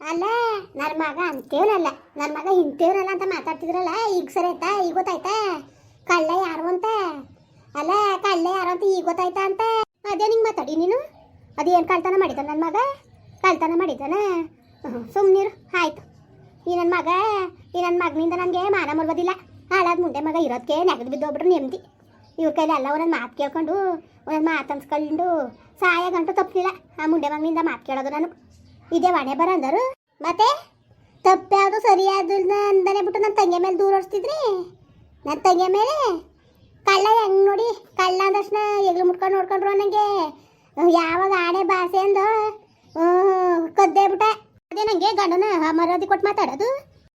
ಅಲ್ಲ ನನ್ನ ಮಗ ಅಂತೇವನಲ್ಲ ನನ್ನ ಮಗ ಇಂತೇವನಲ್ಲ ಅಂತ ಮಾತಾಡ್ತಿದ್ರಲ್ಲ, ಈಗ ಸರಿ ಆಯ್ತಾ? ಈಗ ಗೊತ್ತಾಯ್ತಾ? ಕಳ್ಳ ಯಾರು ಅಂತ? ಅಲ್ಲ, ಕಳ್ಳ ಯಾರು ಅಂತ ಈಗ ಗೊತ್ತಾಯ್ತಾ ಅಂತ? ಅದೇ ನಿಂಗೆ ಮಾತಾಡಿ ನೀನು? ಅದೇನು ಕಳ್ತನ ಮಾಡಿದ ನನ್ನ ಮಗ? ಕಳ್ತನ ಮಾಡಿದ್ದಾನ? ಸುಮ್ಮನಿರು ಆಯ್ತು. ಈ ನನ್ನ ಮಗ, ಈ ನನ್ನ ಮಗನಿಂದ ನನಗೆ ಮಾನ ಮುರ್ಬೋದಿಲ್ಲ ಹಾಳಾದ ಮುಂದೆ ಮಗ ಇರೋದಕ್ಕೆ ನೆಗದು ಬಿದ್ದೋಗ್ಬಿಟ್ರೆ ನೆಮ್ಮದಿ ಇವ್ರ ಕೈಲಿ ಎಲ್ಲ ಒಂದೊಂದು ಮಾತು ಕೇಳ್ಕೊಂಡು, ಒಂದೊಂದು ಮಾತು ಅನ್ಸ್ಕೊಂಡು ಸಾಯ ಗಂಟು ತಪ್ಪಲಿಲ್ಲ ಆ ಮುಂಡೆ ಮಗನಿಂದ ಮಾತು ಕೇಳೋದು ನಾನು. ಇದೇ ಮನೆ ಬರ ಅಂದರು ಮತ್ತೆ ತಪ್ಪ್ಯಾವುದು ಸರಿಯಾದ ಅಂದನೆ ಬಿಟ್ಟು ನನ್ನ ತಂಗಿ ಮೇಲೆ ದೂರ ಓಡಿಸ್ತಿದ್ರಿ? ನನ್ನ ತಂಗಿ ಮೇಲೆ? ಕಳ್ಳ ಹೆಂಗೆ ನೋಡಿ? ಕಳ್ಳ ಅಂದ ತಕ್ಷಣ ಎಗ್ಲು ಮುಟ್ಕೊಂಡು ನೋಡ್ಕೊಂಡ್ರು ನನಗೆ ಯಾವಾಗ ಆಣೆ ಭಾಷೆ ಅಂದ? ಕದ್ದೆ ಬಿಟ್ಟ. ಅದೇ ನಂಗೆ ಗಂಡನ ಮರ್ಯಾದೆ ಕೊಟ್ಟು ಮಾತಾಡೋದು.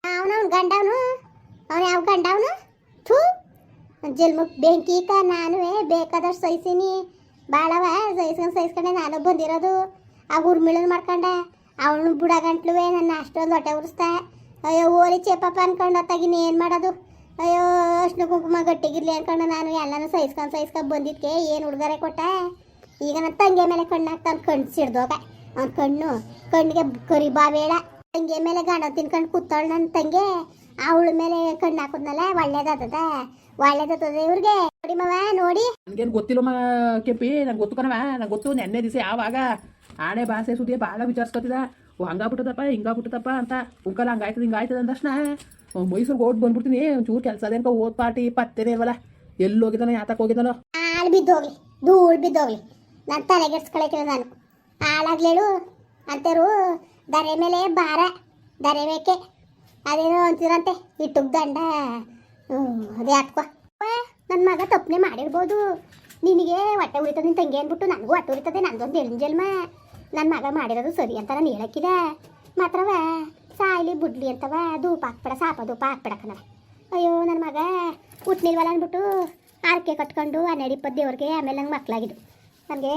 ಅವನು ಅವ್ನು ಗಂಡವನು? ಅವನು ಯಾವ ಗಂಡವನು? ಥೂ! ಜಲ್ಮಕ್ ಬೆಂಕಿ ಕ ನಾನು ಬೇಕಾದಷ್ಟು ಸಹಿಸೀನಿ. ಭಾಳವ ಸಹಿಸ್ಕೊಂಡು ಸಹಿಸ್ಕೊಂಡೆ ನಾನು ಬಂದಿರೋದು. ಆ ಉರ್ಮಿಳನ್ ಮಾಡ್ಕೊಂಡೆ. ಅವಳು ಬುಡ ಗಂಟ್ಲುವೆ ನನ್ನ ಅಷ್ಟೊಂದು ಹೊಟ್ಟೆ ಉರಿಸ್ತಾ ಅಯ್ಯೋ, ಓಲಿ ಚೇಪಪ್ಪ ಅನ್ಕೊಂಡು ಹೊತ್ತಾಗಿನ ಏನು ಮಾಡೋದು? ಅಯ್ಯೋ ಅಷ್ಟು ಕುಂಕುಮ ಗಟ್ಟಿಗಿರ್ಲಿ ಅನ್ಕೊಂಡು ನಾನು ಎಲ್ಲನೂ ಸಹಿಸ್ಕೊಂಡು ಸಹಿಸ್ಕೊಂಡು ಬಂದಿದ್ಕೆ, ಏನು ಹುಡುಗರೆ ಕೊಟ್ಟ? ಈಗ ನನ್ನ ತಂಗಿ ಮೇಲೆ ಕಣ್ಣು ಹಾಕ್ತಾನೆ ಕಣ್ಣು ಸಿಡ್ದೋಗ. ಅವ್ನ ಕಣ್ಣು, ಕಣ್ಣಿಗೆ ಕರಿ ಬಾಬೇಡ ತಂಗಿ ಮೇಲೆ ಗಂಡ ತಿನ್ಕೊಂಡು ಕೂತಾಳು ನನ್ನ ತಂಗಿ. ಅವಳ ಮೇಲೆ ಕಣ್ಣು ಹಾಕೋದ್ನಲ್ಲ ಒಳ್ಳೇದಾದದ ಒಳ್ಳೇದಾದ ಇವ್ರಿಗೆ? ನೋಡಿ ಮವ, ನೋಡಿ. ನನಗೇನು ಗೊತ್ತಿಲ್ಲ ಮಾ ಕೆಂಪಿ, ನಂಗೆ ಗೊತ್ತು ಕಣವ ನಂಗೆ ಗೊತ್ತು ನೆನ್ನೆ ದಿವಸ ಯಾವಾಗ ಆಣೆ ಭಾಷೆ ಸುದ್ದಿ ಭಾಳ ವಿಚಾರಿಸ್ಕೊತಿದ. ಓ ಹಂಗಾಗ್ಬಿಟ್ಟದಪ್ಪ ಹಿಂಗಾಗ್ಬಿಟ್ಟದಪ್ಪ ಅಂತ ಉಂಕಲ್ ಹಂಗಾಯ್ತದ ಹಿಂಗಾಯ್ತದ ಅಂದ ತಕ್ಷಣ ಮೈಸೂರಿಗೆ ಓಟ್ ಬಂದ್ಬಿಡ್ತೀನಿ ಒಂಚೂರು ಕೆಲಸ ಅದೇನ್ಕ ಓದ್ ಪಾರ್ಟಿ, ಪತ್ತೇನೆ ಇಲ್ವಲ್ಲ ಎಲ್ಲಿ ಹೋಗಿದ್ದಾನೋ ಯಾತಕ್ಕೆ ಹೋಗಿದ್ದಾನೋ. ಹಾಳು ಬಿದ್ದೋಗ್ಲಿ, ಧೂಳು ಬಿದ್ದೋಗ್ಲಿ. ನನ್ನ ತಲೆಗೆಡ್ಸ್ಕೊಳಕಿಲ್ಲ ನಾನು. ಹಾಳಾಗ್ಲೇಳು ಅಂತೇರು ದರೆ ಮೇಲೆ ಭಾರ ದರೆ ಬೇಕೆ ಅದೇನೋ ಅಂತೀರಂತೆ ಇಟ್ಟು ದಂಡ. ಅದೇ ಹಾಕ್ಕೋ ನನ್ನ ಮಗ ತಪ್ಪನೆ ಮಾಡಿರ್ಬೋದು. ನಿನಗೆ ಹೊಟ್ಟೆ ಉಳಿತದೆ ನಿನ್ನ ತಂಗಿ ಅಂದ್ಬಿಟ್ಟು, ನನಗೂ ಹೊಟ್ಟೆ ಉರಿತದೆ, ನಂದೊಂದು ಎಳಿನ ಜನ್ಮ. ನನ್ನ ಮಗ ಮಾಡಿರೋದು ಸರಿ ಅಂತ ನಾನು ಹೇಳಕ್ಕಿದೆ. ಮಾತ್ರವ ಸಾಯ್ಲಿ, ಬುಡ್ಲಿ ಅಂತವ, ಧೂಪ ಹಾಕ್ಬೇಡ, ಸಾಪ ಧೂಪ ಹಾಕ್ಬೇಡ ಅಯ್ಯೋ ನನ್ನ ಮಗ ಹುಟ್ಟಿಲ್ವಲ್ಲ ಅಂದ್ಬಿಟ್ಟು ಆರಕೆ ಕಟ್ಕೊಂಡು ಹನ್ನೆರಡು ಇಪ್ಪತ್ತು ದೇವ್ರಿಗೆ ಆಮೇಲೆ ನಂಗೆ ಮಕ್ಕಳಾಗಿದ್ದು ನನಗೆ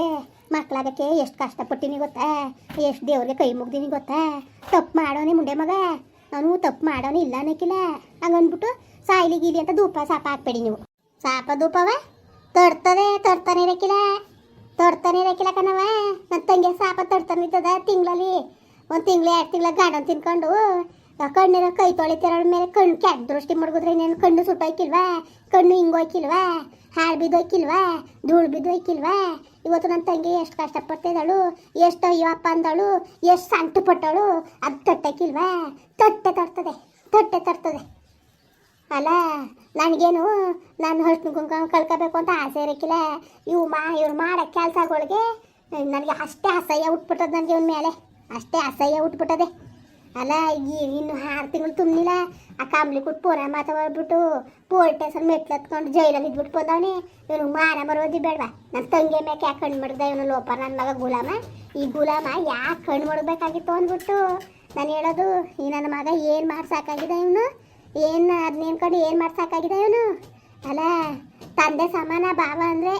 ಮಕ್ಕಳಾಗಕ್ಕೆ ಎಷ್ಟು ಕಷ್ಟಪಟ್ಟಿನಿ ಗೊತ್ತಾ? ಎಷ್ಟು ದೇವ್ರಿಗೆ ಕೈ ಮುಗ್ದೀನಿ ಗೊತ್ತಾ? ತಪ್ಪು ಮಾಡೋನೆ ಮುಂಡೆ ಮಗ. ನಾನು ತಪ್ಪು ಮಾಡೋನೆ ಇಲ್ಲ ಅನ್ನಕ್ಕಿಲ್ಲ ಹಂಗನ್ಬಿಟ್ಟು ಸಾಯ್ಲಿ, ಗೀಲಿ ಅಂತ ಧೂಪ, ಸಾಪ ಹಾಕ್ಬೇಡಿ ನೀವು. ಸಾಪ ಧೂಪವ ತಡ್ತದೆ, ತಡ್ತಾನೆ ಇರಕ್ಕಿಲ್ಲ ತಡ್ತಾನೆ ಇರಕ್ಕಿಲ್ಲ ಕಣವ ನನ್ನ ತಂಗಿ ಸಾಪ ತಡ್ತಾನೆ ಇರ್ತದ ತಿಂಗಳಲ್ಲಿ. ಒಂದು ತಿಂಗಳು, ಎರಡು ತಿಂಗಳ ಗಾರ್ಡನ್ ತಿನ್ಕೊಂಡು ಕಣ್ಣಿರೋ ಕೈ ತೊಳಿತಿರೋ ಮೇಲೆ ಕಣ್ಣು ಕೆಟ್ಟ ದೃಷ್ಟಿ ಮಡಗಿದ್ರೆ ನೀನು ಕಣ್ಣು ಸುಟ್ಟೋಯ್ಕಿಲ್ವಾ ಕಣ್ಣು ಹಿಂಗೋಯ್ಕಿಲ್ವಾ ಹಾಳು ಬಿದ್ದೋಯ್ಕಿಲ್ವಾ ಧೂಳು ಬಿದ್ದೋಯ್ಕಿಲ್ವಾ ಇವತ್ತು ನನ್ನ ತಂಗಿ ಎಷ್ಟು ಕಷ್ಟಪಡ್ತಿದ್ದಾಳು ಎಷ್ಟು ಅಯ್ಯಪ್ಪ ಅಂದಳು, ಎಷ್ಟು ಸಂಟು ಪಟ್ಟಳು ಅದು ತಟ್ಟಕ್ಕಿಲ್ವಾ ತಟ್ಟೆ ತರ್ತದೆ ತಟ್ಟೆ ತರ್ತದೆ. ಅಲ್ಲ, ನನಗೇನು ನಾನು ಅಷ್ಟು ಕುಂಕುಮ ಕಳ್ಕೋಬೇಕು ಅಂತ ಆಸೆ ಇರಕ್ಕಿಲ್ಲ ಇವು ಮಾ, ಇವ್ರು ಮಾಡೋ ಕೆಲಸಗಳಿಗೆ ನನಗೆ ಅಷ್ಟೇ ಅಸಹ್ಯ ಉಟ್ಬಿಟ್ಟದ ನನಗೆ ಇವನ ಮೇಲೆ. ಅಷ್ಟೇ ಅಸಹ್ಯ ಉಟ್ಬಿಟ್ಟದೆ ಅಲ್ಲ, ಈ ಇನ್ನು ಆರು ತಿಂಗಳು ತುಂಬಿಲ್ಲ ಆ ಕಾಂಬ್ಲಿ ಕೊಟ್ಟು ಪೂರ ಮಾತಾಡ್ಬಿಟ್ಟು ಪೋಲ್ ಸ್ಟೇಷನ್ ಮೆಟ್ಲು ಹತ್ಕೊಂಡು ಜೈಲಲ್ಲಿ ಇದ್ಬಿಟ್ಟು ಬಂದವನಿ. ಇವನು ಮಾರ ಮರೋದಿ ಬೇಡವಾ? ನನ್ನ ತಂಗಿ ಮ್ಯಾಕೆ ಯಾಕೆ ಕಣ್ಣು ಮಾಡಿದ ಇವನು ಲೋಪ ನನ್ನ ಮಗ ಗುಲಾಮ? ಈ ಗುಲಾಮ ಯಾಕೆ ಕಣ್ಣು ಮಾಡಬೇಕಾಗಿತ್ತು ಅಂದ್ಬಿಟ್ಟು ನಾನು ಹೇಳೋದು, ಈ ನನ್ನ ಮಗ ಏನು ಮಾಡ್ಸಾಕಾಗಿದೆ ಇವನು? ಏನು ಅದು ಕಡೆ ಏನು ಮಾಡ್ಸೋಕ್ಕಾಗಿದೆ ಇವನು? ಅಲ್ಲ ತಂದೆ ಸಮಾನ ಭಾವ ಅಂದರೆ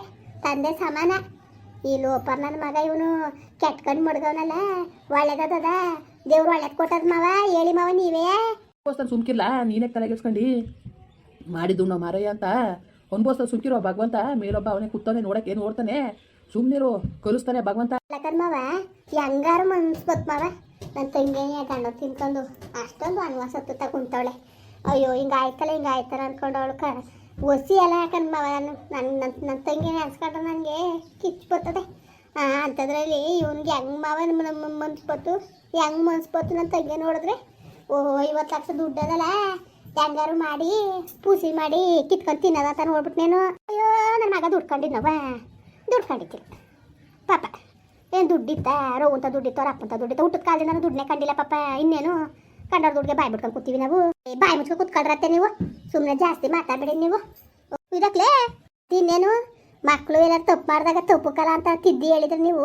ತಂದೆ ಸಮಾನ. ಈ ಲೋಪರ್ ನನ್ನ ಮಗ ಇವನು ಕೆಟ್ಕೊಂಡು ಮಡ್ಗವನಲ್ಲ ಒಳ್ಳೇದದ ದೇವ್ರು ಒಳ್ಳೇದು ಕೊಟ್ಟದ ಮಾವ ಹೇಳಿ ಮಾವ ನೀವೇ. ಅನ್ಬೋಸ್ತಾನೆ ಸುಮ್ಕಿಲ್ಲ ನೀನೇ ತಲೆಗೆಸ್ಕೊಂಡು ಮಾಡಿದ್ದು ನಾವು ಮಾರಯ್ಯ ಅಂತ. ಅನ್ಬೋಸ್ತಾನೆ ಸುಮ್ಕಿರೋ ಭಗವಂತ ಮೇಲೊಬ್ಬ ಅವನೇ ಕೂತಾನೆ ನೋಡಕ್ಕೆ ಏನು ನೋಡ್ತಾನೆ ಸುಮ್ಮನಿರು ಕಲಿಸ್ತಾನೆ ಭಗವಂತ. ಮಾವ ಹೆಂಗಾರು ಮನ್ಸ್ಬತ್ ಮಾವ. ನನ್ನ ತಂಗಿ ಗಂಡ ತಿನ್ಕೊಂಡು ಅಷ್ಟೊಂದು ಅನ್ವಾಸತ್ತು ಕುಂತವಳೆ. ಅಯ್ಯೋ, ಹಿಂಗೆ ಆಯ್ತಲ್ಲ, ಹಿಂಗೆ ಆಯ್ತಾರ ಅವಳು ಕ ಒಸಿ ಎಲ್ಲ ಯಾಕಂದ್ ಮಾವ ನಾನು ನನ್ನ ನನ್ನ ತಂಗಿ ನೆನ್ಸ್ಕೊಂಡ್ರೆ ನನಗೆ ಕಿಚ್ಚು ಬರ್ತದೆ. ಅಂಥದ್ರಲ್ಲಿ ಇವ್ನಿಗೆ ಹೆಂಗೆ ಮಾವ ನಮ್ಮ ಮನ್ಸ್ಬತ್ತು ಹೆಂಗೆ ಮನ್ಸ್ಬತ್ತು ನನ್ನ ತಂಗಿ ನೋಡಿದ್ರೆ? ಓಹೋ, ಐವತ್ತು ಲಕ್ಷ ದುಡ್ಡು ಅದಲ್ಲ. ಹೆಂಗಾರು ಮಾಡಿ, ಪೂಸಿ ಮಾಡಿ ಕಿತ್ಕೊಂಡು ತಿನ್ನೋದಂತ ನೋಡ್ಬಿಟ್ಟು ನಾನು. ಅಯ್ಯೋ ನನ್ನ ಮಗ ದುಡ್ಕೊಂಡಿದ್ನವ ದುಡ್ಕೊಂಡಿದ್ದಿಲ್ಲ ಪಾಪ. ಏನು ದುಡ್ಡಿತ್ತ? ರೋವಂತ ದುಡ್ಡಿತ್ತು, ಅವ್ರ ಅಪ್ಪಂತ ದುಡ್ಡಿತ್ತು. ಊಟದ ಕಾಲದಿಂದ ನಾನು ಕಂಡಿಲ್ಲ ಪಾಪ. ಇನ್ನೇನು? ಕಂಡವ್ರ ದುಡ್ಗೆ ಬಾಯಿ ಬಿಟ್ಕೊಂಡು ಕೂತೀವಿ ನಾವು. ಬಾಯಿ ಮುಚ್ಕೊಂಡು ಕೂತ್ಕೊಳ್ರತ್ತೆ ನೀವು. ಸುಮ್ಮನೆ ಜಾಸ್ತಿ ಮಾತಾಡ್ಬೇಡಿ ನೀವು. ಇದಕ್ಲೇ ತಿನ್ನೇನು ಮಕ್ಕಳು ಎಲ್ಲರೂ ತಪ್ಪು ಮಾಡಿದಾಗ ತಪ್ಪು ಕಲ ಅಂತ ತಿದ್ದಿ ಹೇಳಿದ್ರೆ ನೀವು.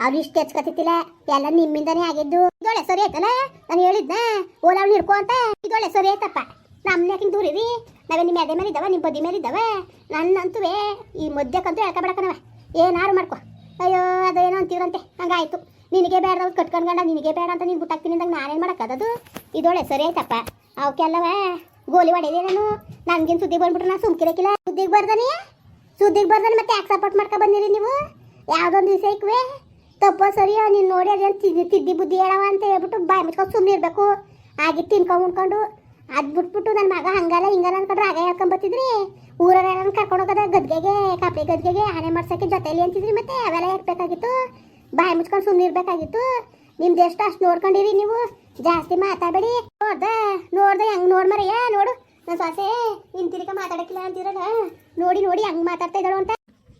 ಅವ್ರು ಇಷ್ಟು ಹೆಚ್ಕೊತಿತ್ತಿಲ್ಲ ಎಲ್ಲ ನಿಮ್ಮಿಂದನೇ ಆಗಿದ್ದು. ಇದೊಳೆ ಸರಿ ಆಯ್ತಲ್ಲ? ನಾನು ಹೇಳಿದ್ನ? ಓಲ ಅವ್ನು ಅಂತ? ಇದೊಳೆ ಸರಿ ಆಯ್ತಪ್ಪ. ನಮ್ಮನ್ನ ಯಾಕೆ ದೂರಿರಿ ನಾವೇ ನಿಮ್ಮ ಎದೆ ಮೇಲೆ ಇದ್ದಾವೆ ನಿಮ್ಮ ಬದಿ ಮೇಲೆ ಇದ್ದಾವೆ ನನ್ನಂತುವೆ ಈ ಮದ್ಯಕ್ಕಂತೂ ಹೇಳ್ಕೊಬೇಡಕನವ ಏನಾರು ಮಾಡ್ಕೊ. ಅಯ್ಯೋ, ಅದೇನೋ ಅಂತೀವ್ರಂತೆ. ಹಂಗಾಯ್ತು. ನಿನಗೆ ಬೇಡ ಅವ್ರು ಕಟ್ಕೊಂಡ್ಗಂಡ ನಿನಗೆ ಬೇಡ ಅಂತ ನೀನು ಬಿಟ್ಟಾಕ್ತೀನಿ ಅಂದಾಗ ನಾನೇನು ಮಾಡೋಕ್ಕದದು ಇದೊಳೆ ಸರಿ ಆಯ್ತಪ್ಪ. ಅವಕ್ಕೆಲ್ಲವೇ ಗೋಲಿ ಹೊಡೆದೇ ನಾನು. ನನ್ಗೇನು ಸುದ್ದಿ ಬಂದ್ಬಿಟ್ರೆ ನಾನು ಸುಮ್ಕಿರಕ್ಕಿಲ್ಲ ಸುದ್ದಿಗೆ ಬರ್ದಾನೆ ಸುದ್ದಿಗೆ ಬರ್ದಾನೆ ಮತ್ತೆ ಯಾಕೆ ಸಪೋರ್ಟ್ ಮಾಡ್ಕೊ ಬಂದಿರಿ ನೀವು? ಯಾವುದೊಂದು ದಿವಸ ಇಕ್ವೆ. ತಪ್ಪ ಸರಿಯೋ, ನೀನು ನೋಡಿ ಅದೇನು ತಿದ್ದಿ ಬುದ್ಧಿ ಹೇಳವ ಅಂತ ಹೇಳ್ಬಿಟ್ಟು ಬಾಯಿ ಮುಚ್ಕೊಂಡು ಸುಮ್ಮನೆ ಇರಬೇಕು. ಆಗಿ ತಿನ್ಕೊಂಡು ಉಣ್ಕೊಂಡು. ಅದು ಬಿಟ್ಬಿಟ್ಟು ನನ್ನ ಮಗ ಹಂಗಲ್ಲ, ಹಿಂಗಲ್ಲ ಅನ್ಕೊಂಡ್ರೆ ಆಗ ಹೇಳ್ಕೊಂಬತ್ತಿದ್ರಿ ಊರಲ್ಲಿ ಕರ್ಕೊಂಡು ಹೋಗೋದ ಗದ್ಗೆಗೆ ಕಾಪಿ ಗದ್ಗೆಗೆ, ಆನೆ ಮಾಡ್ಸೋಕ್ಕೆ ಜೊತೆಲಿ ಅಂತಿದ್ರಿ ಮತ್ತೆ ಅವೆಲ್ಲ ಇರ್ಬೇಕಾಗಿತ್ತು ಬಾಯಿ ಮುಚ್ಕೊಂಡು ಸುಮ್ಮನೆ ಇರ್ಬೇಕಾಗಿತ್ತು ನಿಮ್ದು ಎಷ್ಟು ಅಷ್ಟು ನೋಡ್ಕೊಂಡಿರಿ ನೀವು? ಜಾಸ್ತಿ ಮಾತಾಡಬೇಡಿ. ನೋಡ್ದ ನೋಡ್ದ ಹೆಂಗ್ ನೋಡ್ ಮರಯ್ಯ? ನೋಡು. ನನ್ನ ಸೊಸೆ ತಿರ್ಗ ಮಾತಾಡಕ್ಕಿಲ್ಲ ಅಂತಿರಲ್ಲ. ನೋಡಿ ನೋಡಿ ಹೆಂಗ್ ಮಾತಾಡ್ತಾ ಇದ್ದಾಳು ಅಂತ.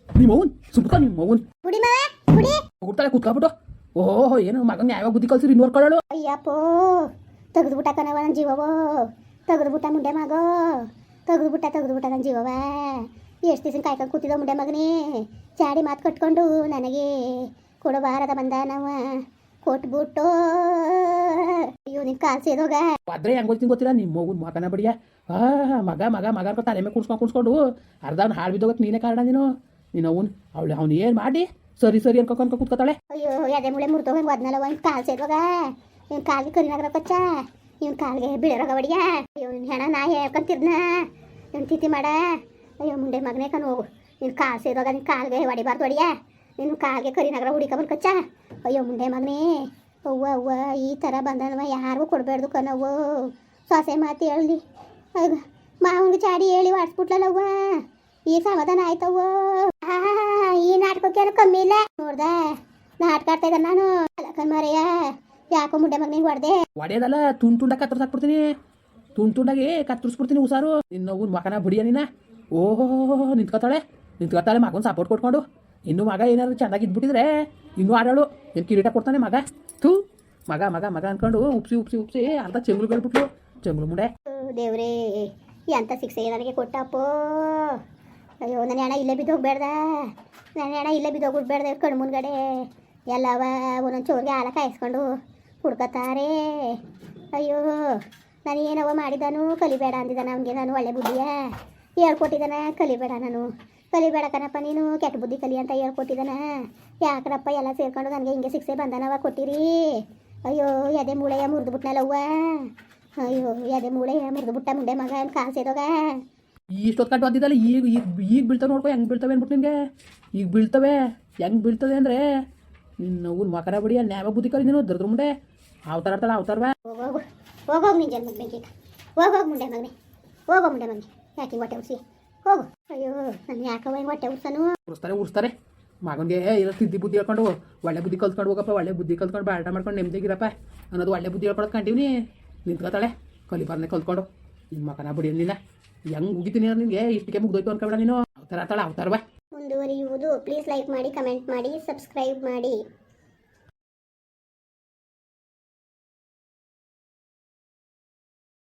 ನಿಮ್ಮ ಅವ್ನು ಸುಮ್ಕ ನಿಮ್ಮ ಅವ್ನು ಕುಡಿ ಮವ ಕುಡಿ ಓಹೋ ಏನು ಮಗನ ಯಾವ ಬುದ್ಧಿ ಕಲ್ಸಿರಿ ನೋಡ್ಕೊಳ್ಳೋಳು ಅಯ್ಯಪ್ಪೋ ತೆಗೆದ್ಬಿಟ್ಟ ಕಣವ ನನ್ನ ಜೀವವೋ. ತೆಗೆದ್ಬಿಟ್ಟ ಮುಂಡೆ ಮಗೋ. ತೆಗೆದ್ಬಿಟ್ಟ ತೆಗೆದ್ಬಿಟ್ಟ ನನ್ನ ಜೀವವ. ಎಷ್ಟು ದಿವಸ ಕಾಯ್ಕೊಂಡು ಕೂತಿದ್ದ ಮುಂಡೆ ಮಗನೇ. ಚಾಡಿ ಮಾತು ಕಟ್ಕೊಂಡು ನನಗೆ ಕೊಡಬಾರದ ಬಂದ ನಾವ ಕೊಟ್ಬಿಟ್ಟು ಅಯ್ಯೋ ನಿನ್ ಕಾಲು ಸೇದೋಗ. ಆದ್ರೆ ಹೆಂಗ್ ಗೊತ್ತಿನ ಗೊತ್ತಿಲ್ಲ? ನಿಮ್ಮ ಮಗುನ್ ಮಗನ ಬಡಿಯ. ಆ ಮಗ ಮಗ ಮಗ ಅನ್ಕೊ ತಲೆ ಮೇಲೆ ಕುಡ್ಸ್ಕೊಂಡು ಕುಡ್ಸ್ಕೊಂಡು ಅರ್ಧ ಅವ್ನು ಹಾಳು ಬಿದ್ದೋಗಕ್ಕೆ ನೀನೇ ಕಾರಣ ನೀನು? ನೀನು ಅವ್ನು ಅವಳು ಅವ್ನು ಏನು ಮಾಡಿ? ಸರಿ ಸರಿ ಅನ್ಕೊ ಅನ್ಕೊ ಕೂತ್ಕೊತಾಳೆ. ಅಯ್ಯೋ ಎದೆ ಮುಳೆ ಮುರಿದೋಗ ಒದ್ನಲ್ಲ ಒಂದು ಕಾಲು ಸೇದೋಗ. ಇವ್ನ ಕಾಲಿಗೆ ಕರಿನಾಗ್ರ ಕೊಚ್ಚ. ಇವ್ನ ಕಾಲ್ಗೆ ಬಿಳರೋಗ ಬಡಿಯ. ಅಯ್ಯೋ ನಿನ್ ಹೆಣ ನಾ ಹೇಳ್ಕೊಂತಿದ್ನ. ಇವ್ನ ತಿಥಿ ಮಾಡ. ಅಯ್ಯೋ ಮುಂಡೆ ಮಗನೇ ಕಣ್ ಹೋಗು. ನಿನ್ ಕಾಲ್ ಸೇದೋಗ ನಿನ್ ಕಾಲ್ಗೆ ಹೊಡಿಬಾರ್ದು ಹೊಡಿಯ. ನಿನ್ನ ಕಾಲಿಗೆ ಕರಿನಗರ ಹುಡಿಕೊಂಬಂದು ಕಚ್ಚ. ಅಯ್ಯೋ ಮುಂಡೆ ಮಗನೇ. ಅವ್ವ ಅವ್ವ, ಈ ಥರ ಬಂದನವ ಯಾರಿಗೂ ಕೊಡಬೇಡ್ದು ಕಣವ್ವ ಸೊಸೆ ಮಾತು ಹೇಳಿ. ಮಾವಂಗೆ ಚಾಡಿ ಹೇಳಿ ವಾಡ್ಸ್ಬಿಟ್ಲಲ್ಲವ್ವ ಈ ಸಮಾಧಾನ ಆಯ್ತವ್ವ. ಈ ನಾಟಕಕ್ಕೆ ಏನೂ ಕಮ್ಮಿ ಇಲ್ಲ. ನೋಡ್ದ, ನಾಟಕ ಆಡ್ತಾ ಇದ್ದ ನಾನು. ಮಾರಯ್ಯ, ಯಾಕೋ ಮುಂಡೆ ಮಗನಿಗೆ ಹೊಡೆದೆ. ಒಡೆಯೋದಲ್ಲ ತುಂಡು ತುಂಡ ಕತ್ತರಿಸಾಕ್ಬಿಡ್ತೀನಿ ತುಂಡು ತುಂಡಾಗಿ ಕತ್ತರಿಸ್ಬಿಡ್ತೀನಿ ಹುಷಾರು. ನಿನ್ನ ಮಕನ ಬಡಿಯ ನೀನ. ಓಹೋ ನಿಂತ್ಕೊತಾಳೆ. ನಿಂತ್ಕೊತಾಳೆ, ಮಗನ ಸಪೋರ್ಟ್ ಕೊಟ್ಕೊಂಡು. ಇನ್ನು ಮಗ ಏನಾದ್ರು ಚೆನ್ನಾಗಿದ್ಬಿಟ್ಟಿದ್ರೆ ಇನ್ನೂ ಆಡಾಳು. ಏನು ಕಿರೀಟ ಕೊಡ್ತಾನೆ ಮಗ? ಥೂ. ಮಗ ಮಗ ಮಗ ಅನ್ಕೊಂಡು ಉಪ್ಸಿ ಉಪ್ಸಿ ಉಪ್ಸಿ ಅರ್ಧ ಚೆಂಗ್ಳು ಬೆಳ್ಬಿಟ್ಲು ಚೆಂಗ್ಳು ಮುಂಡೆ. ದೇವ್ರೇ ಎಂಥ ಶಿಕ್ಷೆ ನನಗೆ ಕೊಟ್ಟಪ್ಪೋ. ಅಯ್ಯೋ, ನನ್ನ ಹಣ ಇಲ್ಲೇ ಬಿದ್ದೋಗ್ಬೇಡ್ದ ನನ್ನ ಹಣ ಇಲ್ಲೇ ಬಿದ್ದೋಗ್ಬಿಡ್ಬೇಡ್ದ ಕಣ್ಣು ಮುಂದ್ಗಡೆ. ಎಲ್ಲವ ಒಂದೊಂದು ಚೋರ್ಗೆ ಆಲ ಕಾಯಿಸ್ಕೊಂಡು ಹುಡ್ಕತಾರೆ ಅಯ್ಯೋ, ನಾನು ಏನವ ಮಾಡಿದನು ಕಲಿಬೇಡ ಅಂದಿದ್ದಾನ. ಅವನಿಗೆ ನಾನು ಒಳ್ಳೆ ಬುದ್ಧಿಯ? ಹೇಳ್ಕೊಟ್ಟಿದ್ದಾನ, ಕಲಿಬೇಡ ನಾನು. ಕಲಿಬೇಡ ಕಣಪ್ಪ ನೀನು ಕೆಟ್ಟ ಬುದ್ಧಿ ಕಲಿ ಅಂತ ಹೇಳ್ಕೊಟ್ಟಿದ್ದಾನ ಯಾಕರಪ್ಪ ಎಲ್ಲ ಸೇರ್ಕೊಂಡು ನನಗೆ ಹಿಂಗೆ ಸಿಕ್ಸೆ ಬಂದನವ ಕೊಟ್ಟಿರಿ? ಅಯ್ಯೋ ಎದೆ ಮೂಳೆಯ ಮುರಿದು ಬಿಟ್ನಲ್ಲವ್ವ. ಅಯ್ಯೋ ಎದೆ ಮೂಳೆಯ ಮುರಿದು ಬಿಟ್ಟ ಮುಂಡೆ ಮಗ ಈ ಇಷ್ಟೊತ್ತು ಕಟ್ಟು ಬಂದಿದ್ದಲ್ಲ ಈಗ ಈಗ ಈಗ ಬೀಳ್ತಾವೆ ನೋಡ್ಕೊ ಹೆಂಗೆ ಬೀಳ್ತವೆ ಅಂದ್ಬಿಟ್ಟು ನಿನಗೆ? ಈಗ ಬೀಳ್ತವೆ ಹೆಂಗೆ ಬೀಳ್ತದೆ ಅಂದರೆ ನಿನ್ನ ಊರು ಮಕರ ಬಿಡಿ ನ್ಯಾವ ಬುದ್ಧಿ ಕಲಿ ನೀನು ದರ್ದ್ರ ಮುಂಡೆ. ಅವತಾರ ಆಡ್ತಾಳೆ ಅವತಾರ ಬಾ. ಹೋಗೋಗು ನಿನ್ ಜನ್ಮದ ಬೆಂಕಿ ಹೋಗೋಗು ಮುಂಡೆ ಮಗನೇ. ಹೋಗೋ ಮುಂಡೆ ಮಗನೇ. ಯಾಕೆ ಹೊಟ್ಟೆ ಉರ್ಸಿ ಹೋಗು. ಅಯ್ಯೋ ನಾನು ಯಾಕವ ಹಿಂಗೆ ಹೊಟ್ಟೆ ಉರ್ಸನು? ಉರ್ಸ್ತಾರೆ ಉರ್ಸ್ತಾರೆ. ಮಗನಿಗೆ ಏನೋ ತಿದ್ದಿ ಬುದ್ಧಿ ಹೇಳ್ಕೊಂಡು ಒಳ್ಳೆ ಬುದ್ಧಿ ಕಲ್ತ್ಕೊಂಡು ಹೋಗಪ್ಪ ಒಳ್ಳೆ ಬುದ್ಧಿ ಕಲ್ತ್ಕೊಂಡು ಬಾಟ ಮಾಡ್ಕೊಂಡು ನೆಮ್ಮದಿಗಿರಪ್ಪ ಅನ್ನೋದು ಒಳ್ಳೆ ಬುದ್ಧಿ ಹೇಳ್ಕೊಳಕ್ಕೆ ಕಂಟಿವ್ನಿ ನಿಂತ್ಕೊತಾಳೆ ಕಲಿಬಾರ್ನೆ ಕಲ್ತ್ಕೊಂಡು. ನಿಮ್ಮ ಮಕನ ಬಡಿ ನಿನ್ನ. ಹೆಂಗೆ ಉಗಿತೀನಿ ನಿನಗೆ? ಇಷ್ಟಕ್ಕೆ ಮುಗ್ದೋಯ್ತು ಅನ್ಕೊಬೇಡ ನೀನು. ಅವತಾರ ಆಡ್ತಾಳೆ ಅವತಾರ ಬಾ ಮುಂದುವರಿಯುವುದು. ಪ್ಲೀಸ್ ಲೈಕ್ ಮಾಡಿ ಕಮೆಂಟ್ ಮಾಡಿ ಸಬ್ಸ್ಕ್ರೈಬ್ ಮಾಡಿ.